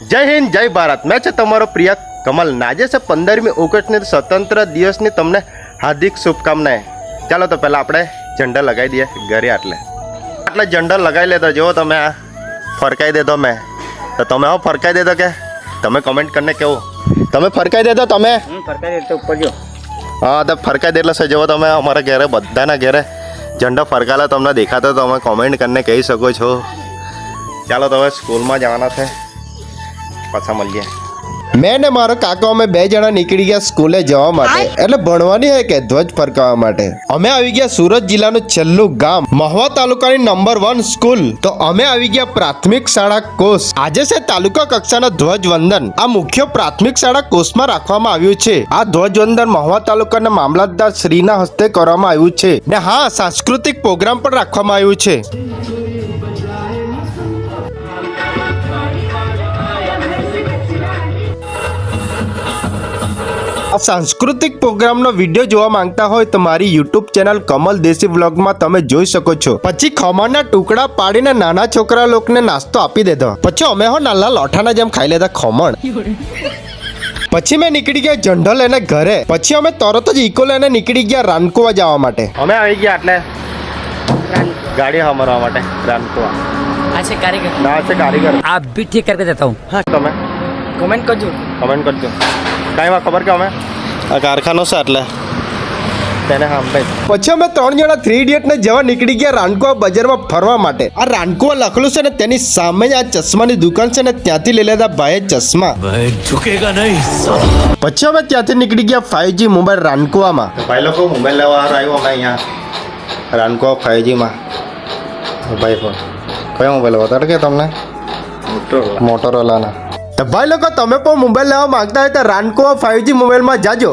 જય હિન્દ જય ભારત. મેં છે તમારો પ્રિય કમલ. નાજે છે પંદરમી ઓગસ્ટની સ્વતંત્ર દિવસની તમને હાર્દિક શુભકામનાએ. ચાલો તો પહેલાં આપણે ઝંડા લગાવી દઈએ ઘરે આટલે. આટલે ઝંડા લગાવી લેતો જુઓ તમે આ ફરકાઈ દેતો મેં. તો તમે હો ફરકાઈ દેતો કે. તમે કમેન્ટ કરીને કેવું. તમે ફરકાઈ દેતો તમે. હું ફરતા ઉપર જો. હા તો ફરકાઈ દે છે? જેવો તમે અમારા ઘરે બધાના ઘરે ઝંડો ફરકાયેલો તમને દેખાતો તો તમે કોમેન્ટ કરીને કહી શકો છો. ચાલો તમે સ્કૂલમાં જવાના છે. પાછા મળીએ. મેં ને મારો કાકો અમે બે જણા નીકળી ગયા સ્કૂલે જવા માટે. એટલે ભણવાની હોય કે ધ્વજ ફરકાવવા માટે? અમે આવી ગયા સુરત જિલ્લાનું છેલ્લું ગામ મહુવા તાલુકાની નંબર વન સ્કૂલ તો અમે આવી ગયા પ્રાથમિક શાળા કોષ આજે છે તાલુકા કક્ષાના ધ્વજવંદન આ મુખ્ય પ્રાથમિક શાળા કોષમાં રાખવામાં આવ્યું છે. આ ધ્વજવંદન મહુવા તાલુકાના મામલતદાર શ્રીના હસ્તે કરવામાં આવ્યું છે. ને હા સાંસ્કૃતિક પ્રોગ્રામ પણ રાખવામાં આવ્યું છે. આ સાંસ્કૃતિક પ્રોગ્રામનો વીડિયો જોવા માંગતા હોય તો મારી યુટ્યુબ ચેનલ કમલ દેશી વ્લોગમાં તમે જોઈ શકો છો. પછી ખમણના ટુકડા પાડીને નાના છોકરા લોકોને નાસ્તો આપી દેધો. પછી અમે હો નાના લોઠાના જેમ ખાઈ લેતા ખમણ. પછી મેં નીકળી ગયા જંઢો એને ઘરે. પછી અમે તરત જ ઇકો લઈને નીકળી ગયા રાનકુવા જવા માટે. અમે આવી ગયા એટલે ગાડી હમરવા માટે રાનકુવા. આ છે કારીગર. ના છે કારીગર. આપ ભી ઠીક કરકે દેતા હું. હા તમે. કમેન્ટ કરજો. કમેન્ટ કરજો. કાંઈ ખબર કે અમે? આ કારખાનો છે એટલે. તેને સાંભળે પછી અમે ત્રણ જણા થ્રી ઇડિયટને જવા નીકળી ગયા રાનકો બજારમાં ફરવા માટે. આ રાનકો લખેલું છે ને તેની સામે આ ચશ્માની દુકાન છે ને ત્યાંથી લઈ લેતા ભાઈ ચશ્મા. ઝુકેગા પછી અમે ત્યાંથી નીકળી ગયા ફાઈવજી મોબાઈલ રાનકોવામાં. ભાઈ લોકો મોબાઈલ લેવા આવ્યો અમે અહીંયા. રાનકો ફાઈવજીમાં ભાઈ ફોન. કયો મોબાઈલ બતાડો કે તમને? મોટોરોલાના તો ભાઈ લોકો તમે પણ મોબાઈલ લેવા માંગતા હોય તો રાનકો ફાઈવજી મોબાઈલમાં જાજો.